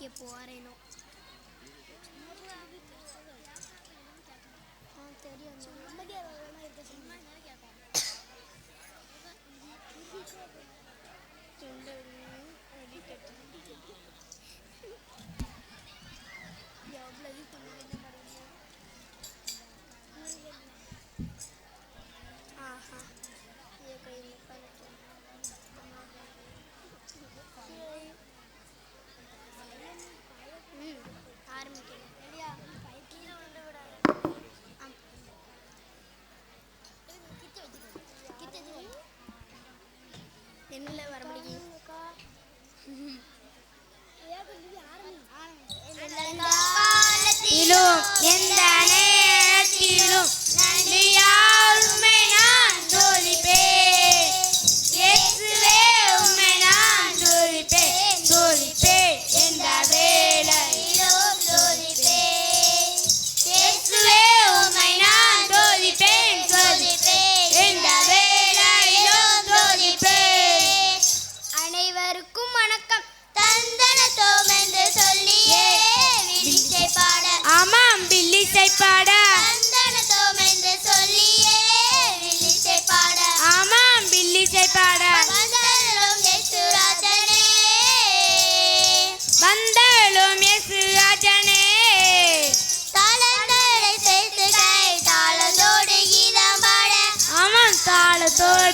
你别过来！காலத்திலும் எந்த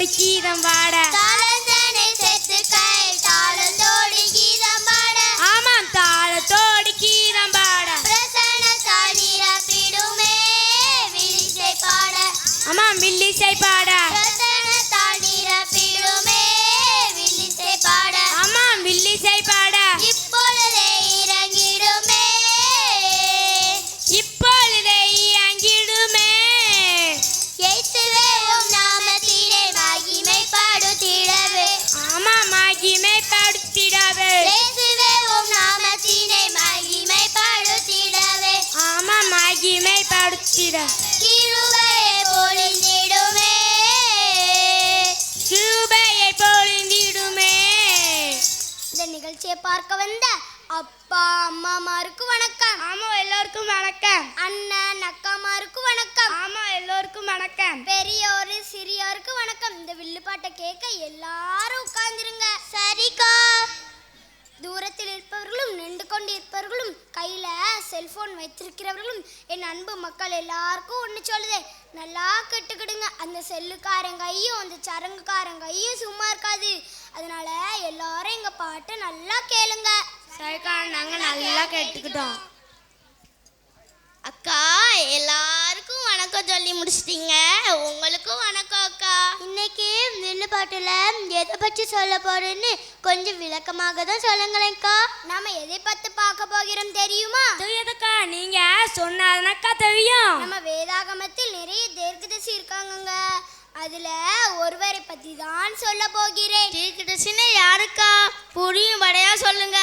தாளத்தோடு கீதம் பாட மகிமைப்படுத்திட கிருபையை பொழிந்திடுமே. கிருபையை பொழிந்திடுமே. இந்த நிகழ்ச்சியை பார்க்க வந்த அப்பா அம்மாமாருக்கு வணக்கம். ஆமா எல்லாருக்கும் வணக்கம். அண்ணன் அக்காமாருக்கு வணக்கம். ஆமா எல்லோருக்கும் வணக்கம். பெரியோரு சிறியோருக்கு வணக்கம். இந்த வில்லுப்பாட்டை கேட்க எல்லாரும் உட்கார்ந்துருங்க. சரிக்கா. தூரத்தில் இருப்பவர்களும் நின்று கொண்டு இருப்பவர்களும் கையில செல்போன் வைத்திருக்கிறவர்களும் என் அன்பு மக்கள் எல்லாருக்கும் ஒன்று சொல்லுதே நல்லா கேட்டுக்கிடுங்க. அந்த செல்லுக்காரன் கையும் அந்த சரங்குக்காரன் கையும் சும்மா இருக்காது. அதனால எல்லாரும் எங்க பாட்டை நல்லா கேளுங்க. சரிக்கா நாங்க நல்லா கேட்டுக்கிட்டோம். அக்கா எல்லாருக்கும் வணக்கம் சொல்லி முடிச்சிட்டீங்க? உங்களுக்கும் வணக்கம் அக்கா. இன்னைக்கு வில்லு பாட்டுல எதை பற்றி சொல்ல போறேன்னு கொஞ்சம் விளக்கமாக தான் சொல்லுங்களேன்க்கா நாம எதை பத்தி பார்க்க போகிறோம் தெரியுமா? தெரியாதக்கா நீங்க சொன்னாதானக்கா தெரியும். நம்ம வேதாகமத்தில் நிறைய தீர்க்கதரிசி இருக்காங்கங்க. அதுல ஒருவரை பத்தி தான் சொல்ல போகிறேன். தீர்க்கதரிசினா யாருக்கா? புரியும் படையா சொல்லுங்க.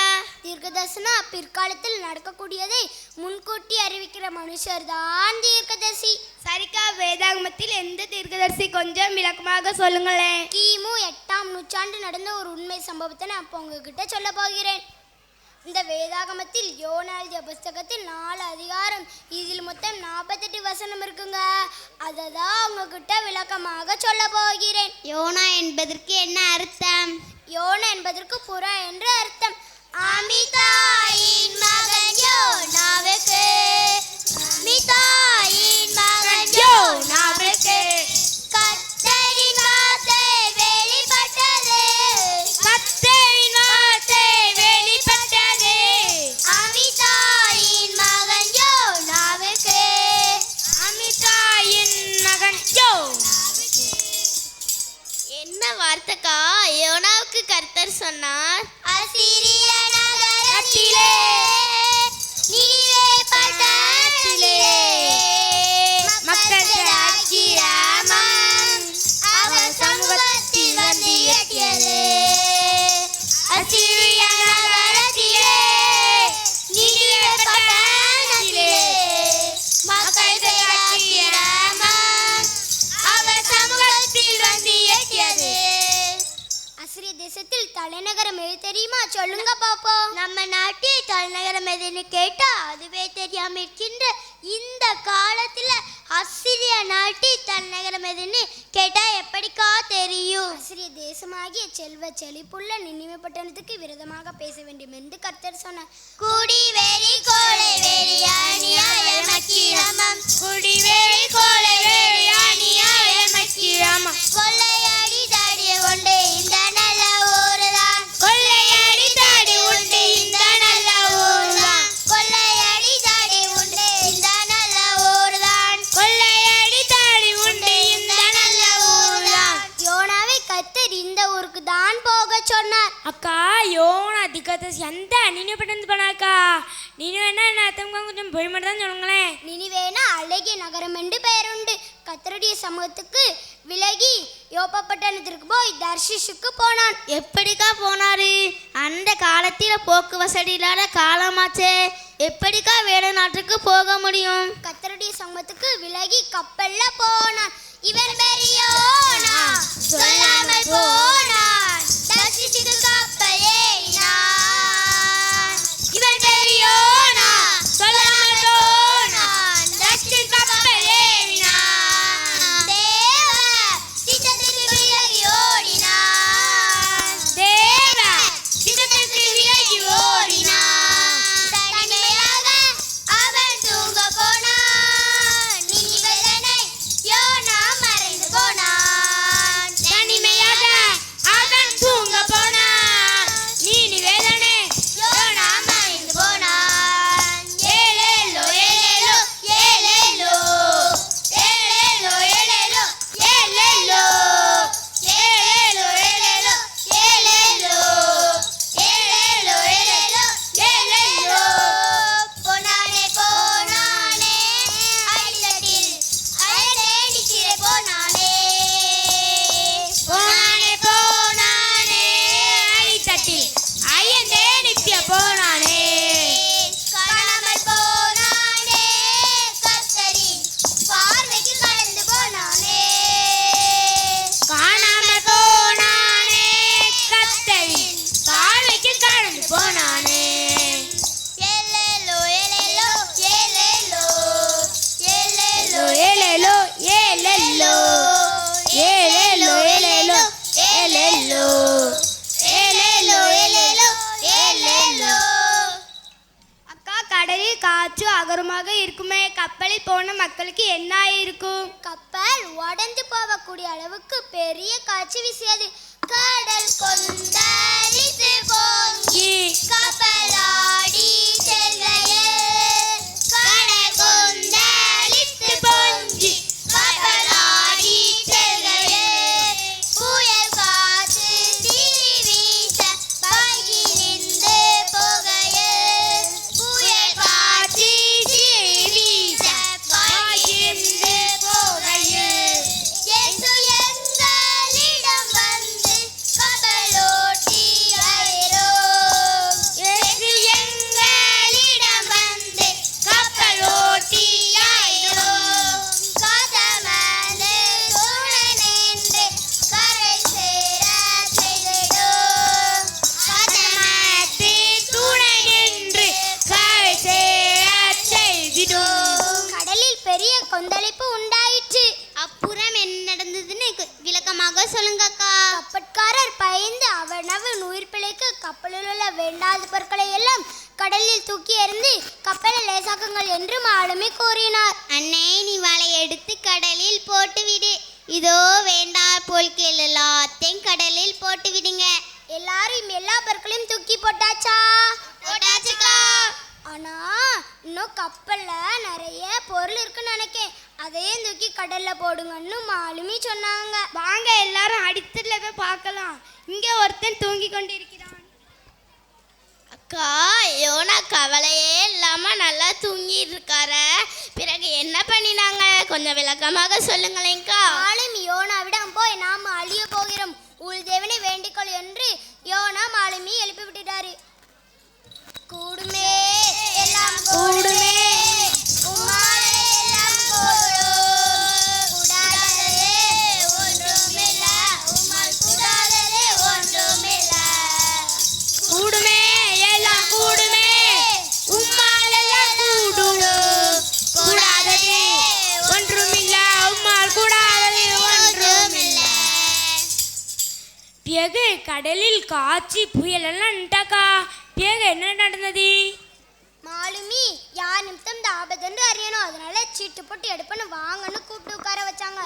தீர்க்கதரிசனா பிற்காலத்தில் நடக்கக்கூடியதை முன்கூட்டி அறிவிக்கிற மனுஷர் தான் தீர்க்கதரிசி. சரிக்கா வேதாகமத்தில் எந்த தீர்க்கதரிசி கொஞ்சம் விளக்கமாக சொல்லுங்களேன். கிமு எட்டாம் நூற்றாண்டு நடந்த ஒரு உண்மை சம்பவத்தை நான் இப்போ உங்ககிட்ட சொல்ல போகிறேன். இந்த வேதாகமத்தில் யோனா எழுதிய புஸ்தகத்தில் நாலு அதிகாரம். இதில் மொத்தம் நாற்பத்தெட்டு வசனம் இருக்குங்க. அதை தான் உங்ககிட்ட விளக்கமாக சொல்ல போகிறேன். யோனா என்பதற்கு என்ன அர்த்தம்? யோனா என்பதற்கு புறா என்று அர்த்தம். அமிதாயின் மகன் யோனாவுக்கு. யோனாவுக்கு கர்த்தர் சொன்னா சொல்லுங்க பாப்போம். நம்ம நாட்டில் தலைநகரம் எதுன்னு கேட்டா அதுவே தெரியாம இருக்கின்ற இந்த காலத்துல ஆஸ்திரிய நாட்டி தலைநகரம் எதுன்னு கேட்டா எப்படிக்கா தெரியும்? ஆசிரிய தேசமாகிய செல்வ செழிப்புள்ள நினைவு பட்டணத்துக்கு விரதமாக பேச வேண்டும் என்று கர்த்தர் சொன்னார். குடி வெறி கோலை வெறி அணியாயமக்கிரமம் குடி வெறி கோலை வெறி அநியாய மக்கிரமம். అక్క యోన దిగతసి ఎంత నేను పట్టింది పనాక నేను என்ன నా கொஞ்சம் కొంచెం போய்மட்டுதான் சொல்லுங்களேன். நினிவேனா அழகிய நகரம் என்று பெயருண்டு கத்தருடைய சமூகத்துக்கு விலகி யோப்பா பட்டணத்திற்கு போய் தர்ஷிஷுக்கு போனான். எப்படிக்கா போனாரு? அந்த காலத்தில் போக்கு வசதி இல்லாத காலமாச்சே. எப்படிக்கா வேறு நாட்டுக்கு போக முடியும்? கத்தருடைய சமூகத்துக்கு விலகி கப்பல்ல போனான். இவன் பெரியோனா? சொல்லாமல் போனா? கப்பல் உடைந்து போகக்கூடிய அளவுக்கு பெரிய காட்சி வீசியது. கடல் கொண்ட கொந்தளிப்பு உண்டாயிற்று. அப்புறம் என்ன நடந்ததுன்னு விளக்கமாக சொல்லுங்கக்கா கப்பற்காரர் பயந்து அவனவன் உயிர் பிழைக்க கப்பலில் உள்ள வேண்டாத பொருட்களை எல்லாம் கடலில் தூக்கி எறிந்து கப்பலை லேசாக்குங்கள் என்று மாலுமி கூறினார். அண்ணே நீ வலை எடுத்து கடலில் போட்டு விடு இதோ வேண்டா பொருட்கள் எல்லாத்தையும் கடலில் போட்டு விடுங்க எல்லாரும் எல்லா பொருட்களையும் தூக்கி போட்டாச்சா? போட்டாச்சுக்கா. ஆனா இன்னும் கப்பல்ல நிறைய பொருள் இருக்குன்னு நினைக்கேன். அதையும் தூக்கி கடல்ல போடுங்கன்னு மாலுமி சொன்னாங்க. வாங்க எல்லாரும் அடித்ததுல போய் பார்க்கலாம். இங்க ஒருத்தன் தூங்கி கொண்டிருக்கிறான். அக்கா யோனா கவலையே இல்லாம நல்லா தூங்கிட்டு இருக்காரு. பிறகு என்ன பண்ணினாங்க? கொஞ்சம் விளக்கமாக சொல்லுங்களேங்க்கா மாலுமி யோனாவிடம் போய் நாம் அழிய போகிறோம். உள் தேவனை வேண்டிக்கொள் என்று யோனா மாலுமி எழுப்பி விட்டுட்டாரு கூடுமே பிறகு கடலில் காய்ச்சி புயலெல்லாம் நின்ட்டாக்கா பிறகு என்ன நடந்தது அதனால சீட்டு போட்டு எடுப்பன்னு வாங்கன்னு கூப்பிட்டு உட்கார வச்சாங்க.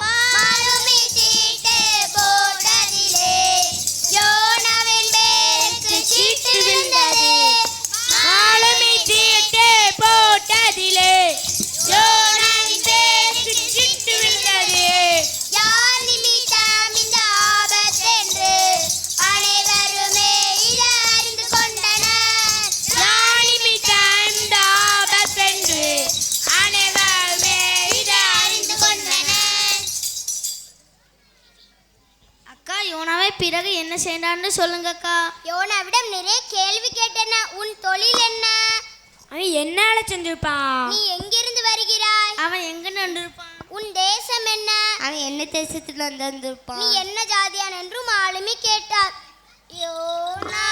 செய்தான்னு சொல்லுங்கக்கா. யோனாவிடம் நிறைய கேள்வி கேட்டன. உன் தொழில் என்ன? அவன் என்னால செஞ்சிருப்பான். நீ எங்கிருந்து வருகிறாய்? அவன் எங்க நின்றுருப்பான் உன் தேசம் என்ன? அவன் என்ன தேசத்துல வந்திருப்பான் நீ என்ன ஜாதியான் என்று மாலுமி கேட்டார். யோனா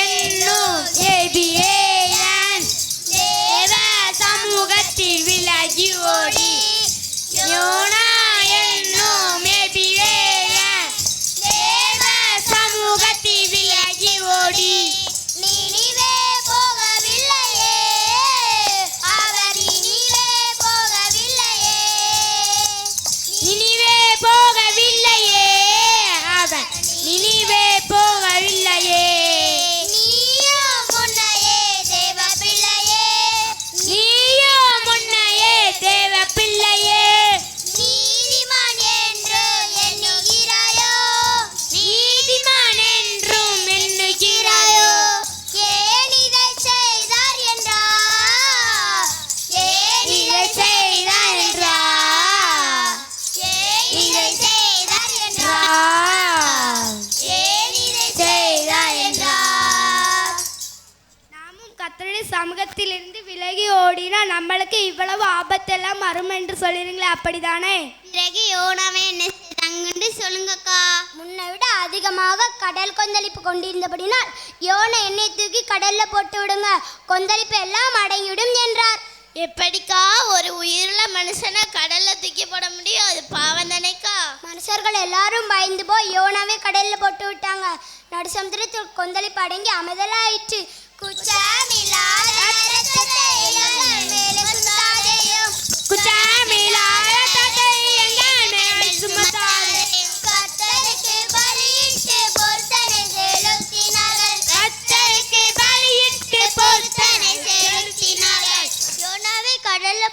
என்னும் ஏபிஏஎன் தேவ சமூகத்தில் விலகி ஓடி. யோனா அப்படிதானே? பிறகு யோனாவே என்ன செய்தாங்கன்னு சொல்லுங்கக்கா. முன்னை விட அதிகமாக கடல் கொந்தளிப்பு கொண்டிருந்தபடினால் யோனை எண்ணெய் தூக்கி கடல்ல போட்டு விடுங்க. கொந்தளிப்பு எல்லாம் அடங்கிவிடும் என்றார். எப்படிக்கா ஒரு உயிருள்ள மனுஷனை கடல்ல தூக்கி போட முடியும்? அது பாவம் தானேக்கா. மனுஷர்கள் எல்லாரும் பயந்து போய் யோனாவே கடல்ல போட்டு விட்டாங்க. நடுசமுத்திரத்தில் கொந்தளிப்பு அடங்கி அமைதலாயிற்று. குற்றமில்லாத இரத்தத்தை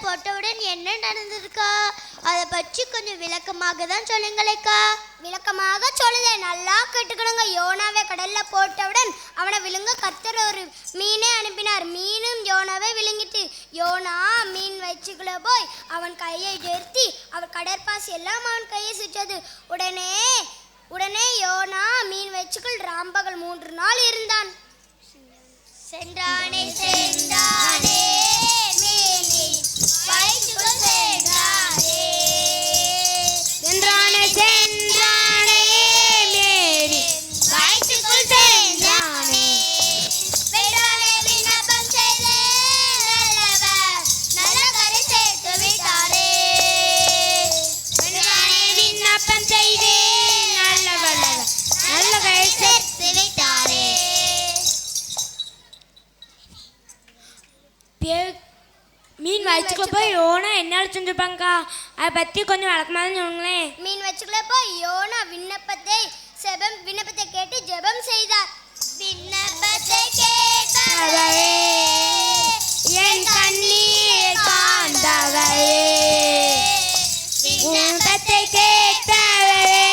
போட்டவுடன் என்ன நடந்திருக்கா அதை பற்றி கொஞ்சம் விளக்கமாக தான் சொல்லுங்களேக்கா. விளக்கமாக சொல்லுதே. நல்லா கேட்டுக்கணுங்க. யோனாவை கடல்ல போட்டவுடன் அவனை விழுங்க கத்தர் ஒரு மீனை அனுப்பினார். மீனும் யோனாவை விழுங்கிட்டு யோனா மீன் வச்சுக்குள்ள போய் அவன் கையை உயர்த்தி அவர் கடற்பாசி எல்லாம் அவன் கையை சுற்றது உடனே உடனே யோனா மீன் வச்சுக்குள் ராம்பகல் மூன்று நாள் இருந்தான். சென்றானே சென்றானே. வயிற்றுக்குள்ள யோனா என்னால் செஞ்சிருப்பாங்கக்கா அதை பற்றி கொஞ்சம் விளக்கமாக சொல்லுங்களேன். மீன் வச்சுக்குள்ள போய் யோனா விண்ணப்பத்தை செபம் விண்ணப்பத்தை கேட்டு ஜெபம் செய்தார். விண்ணப்பத்தை கேட்டாரே என் கண்ணீர் காண்டவரே விண்ணப்பத்தை கேட்டவரே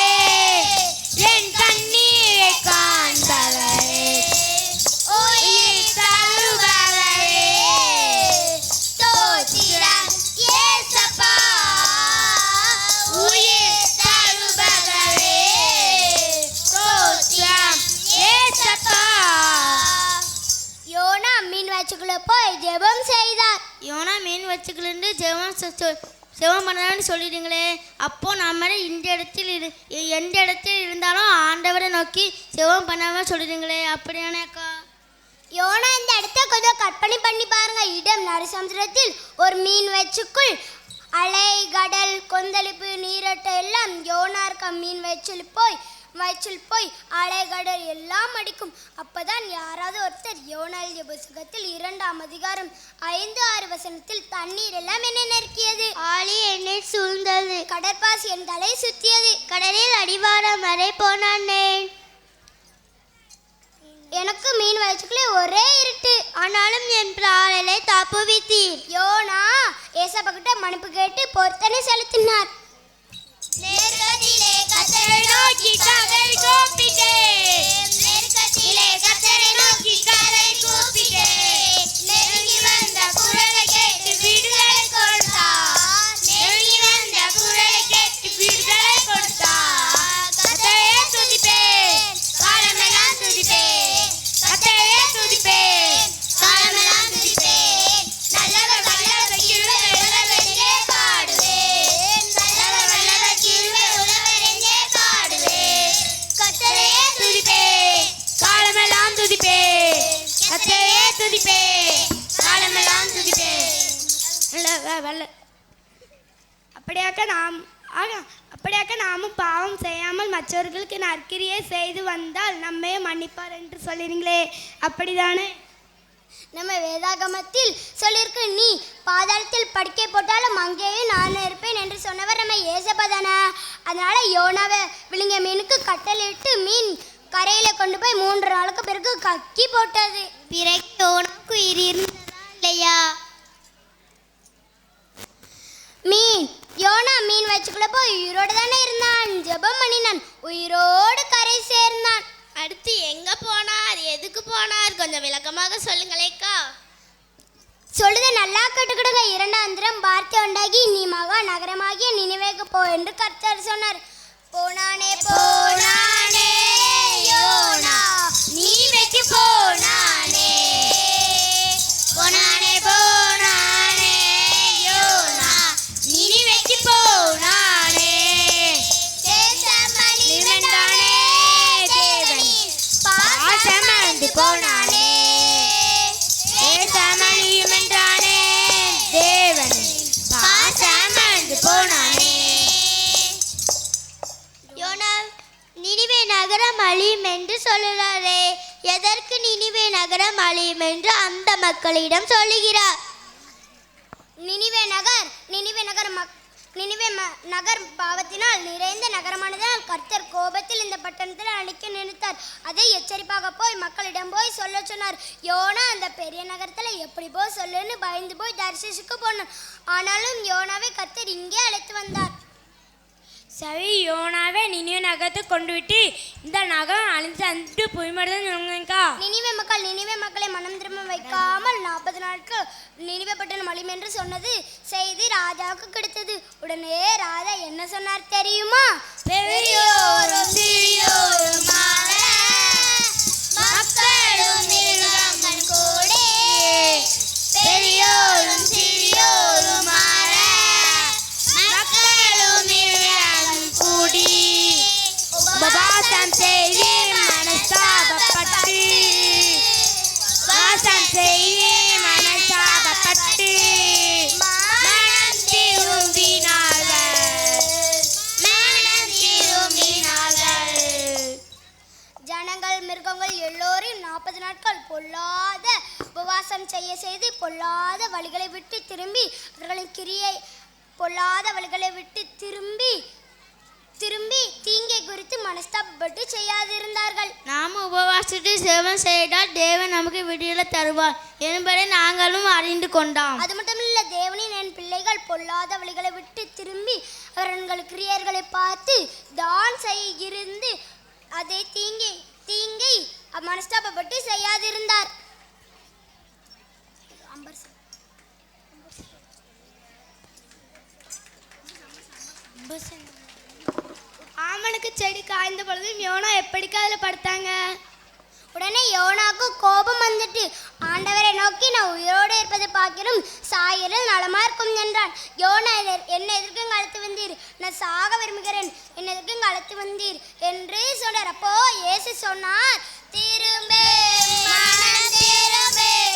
இவனா யோனா மீன் வச்சுக்கிட்டு ஜெபம் சொ- சொ- ஜெபம் பண்ணலான்னு சொல்லிடுங்களே அப்போ நம்ம இந்த இடத்தில் இரு எந்த இடத்தில் இருந்தாலும் ஆண்டவரை நோக்கி ஜெபம் பண்ணாமல் சொல்லிடுங்களே அப்படியானேக்கா யோனா இந்த இடத்த கொஞ்சம் கற்பனை பண்ணி பாருங்க. இடம் நடுசமுத்திரத்தில் ஒரு மீன் வச்சுக்குள் அலை கடல் கொந்தளிப்பு நீரோட்டம் எல்லாம் யோனா இருக்க மீன் வச்சுல போய் வயிற்றில் போய் அலைகடல் எல்லாம் அடிக்கும். அப்பதான் யாராவது ஒருத்தர் யோனா எழுதிய புஸ்தகத்தில் இரண்டாம் அதிகாரம் ஐந்து ஆறு வசனத்தில் தண்ணீர் எல்லாம் என்ன நெருக்கியது. ஆழி என்னை சூழ்ந்தது. கடற்பாசி என் தலை சுத்தியது கடலில் அடிவாரம் வரை போனானேன் எனக்கு மீன் வயிற்றுக்குள்ளே ஒரே இருட்டு. ஆனாலும் என் பிராணலை தப்புவித்தீர். யோனா ஏசப்பா கிட்ட மன்னிப்பு கேட்டு பொருத்தனை செலுத்தினார். நோக்கி காதல் கூப்பிட்டேன். அப்படியாக்க நாம் ஆக அப்படியாக்க நாமும் பாவம் செய்யாமல் மற்றவர்களுக்கு நற்கிரியை செய்து வந்தால் நம்மை மன்னிப்பார் என்று சொல்லிருங்களே அப்படிதானே? நம்ம வேதாகமத்தில் சொல்லியிருக்கு நீ பாதாளத்தில் படுக்கை போட்டாலும் அங்கேயும் நான் இருப்பேன் என்று சொன்னவர் நம்ம ஏசப்பா தானே. அதனால யோனாவை விழுங்கிய மீனுக்கு கட்டளையிட்டு மீன் கரையில கொண்டு போய் மூன்று நாளுக்கு பிறகு கக்கி போட்டது. பிறகு உனக்கு உயிர் இருந்ததா இல்லையா மீன் யோனா மீன் வச்சுக்குள்ள போய் உயிரோடு தானே இருந்தான். ஜெபம் பண்ணினான். உயிரோடு கரை சேர்ந்தான். அடுத்து எங்க போனார்? எதுக்கு போனார்? கொஞ்சம் விளக்கமாக சொல்லுங்களேக்கா. சொல்லுத நல்லா கட்டுக்கிடுங்க. இரண்டாம் தினம் வார்த்தை உண்டாகி நீ மகா நகரமாகிய நினைவேக்கு போ என்று கர்த்தர் சொன்னார். போனானே போனானே யோனா. நீ நீவைக்கு போனா. அழியும் என்று சொல்லுகிறாரே. எதற்கு நினிவே நகரம் அழியும் என்று அந்த மக்களிடம் சொல்லுகிறார். நினிவே நகர் நினிவே நகர் மக் நினிவே ம- நகர் பாவத்தினால் நிறைந்த நகரமானதால் கர்த்தர் கோபத்தில் இந்த பட்டணத்தில் அழிக்க நினைத்தார். அதை எச்சரிப்பாக போய் மக்களிடம் போய் சொல்ல சொன்னார். யோனா அந்த பெரிய நகரத்தில் எப்படி போய் சொல்லுன்னு பயந்து போய் தரிசிச்சுக்கு போனான். ஆனாலும் யோனாவை கர்த்தர் இங்கே அழைத்து வந்தார். சரி யோனாவை நினைவு நகரத்துக்கு கொண்டு விட்டு இந்த நகரம் அழிஞ்சு அன்று புய்மடுதான் சொல்லுங்கக்கா. நினிவே மக்கள் நினிவே மக்களை மனம் திரும்ப வைக்காமல் நாற்பது நாட்கள் நினிவே பட்டணம் அழியும் என்று சொன்னது செய்தி ராஜாவுக்கு கிடைத்தது. உடனே ராஜா என்ன சொன்னார் தெரியுமா? பெரியோரும் சிறியோருமான வாசம் செய்து மனஸ்தாபப்பட்டு மனம் திரும்பினார்கள். மனம் திரும்பினார்கள். ஜனங்கள் மிருகங்கள் எல்லோரையும் நாற்பது நாட்கள் பொல்லாத உபவாசம் செய்ய செய்து பொல்லாத வழிகளை விட்டு திரும்பி அவர்களின் கிரியை பொல்லாத வழிகளை விட்டு திரும்பி திரும்பி தீங்கை குறித்து மனஸ்தாபப்பட்டு செய்யாதிருந்தார்கள். நாம் உபவாசித்து சேவம் செய்தால் தேவன் நமக்கு விடுதலை தருவார் என்பதை நாங்களும் அறிந்து கொண்டோம். அது மட்டும் இல்ல தேவனின் என் பிள்ளைகள் பொல்லாத வழிகளை விட்டு திரும்பி அவர்கள் கிரியர்களை பார்த்து தான் செய்யிருந்து அதை தீங்கி தீங்கை மனஸ்தாபப்பட்டு செய்யாதிருந்தார். ஆமனுக்கு செடி காய்ந்த பொழுது யோனா எப்படிக்கா அதில் படுத்தாங்க? உடனே யோனாக்கு கோபம் வந்துட்டு ஆண்டவரை நோக்கி நான் உயிரோடு இருப்பதை பார்க்கிறோம் சாயலில் நலமா இருக்கும் என்றான். யோனா எதிர்- என்னை எதிர்க்கும் இங்கு அழைத்து வந்தீர்? நான் சாக விரும்புகிறேன். என்னை எதிர்க்கும் இங்கு அழைத்து வந்தீர்? என்று சொன்னார் அப்போ இயேசு சொன்னார் திரும்ப திரும்பே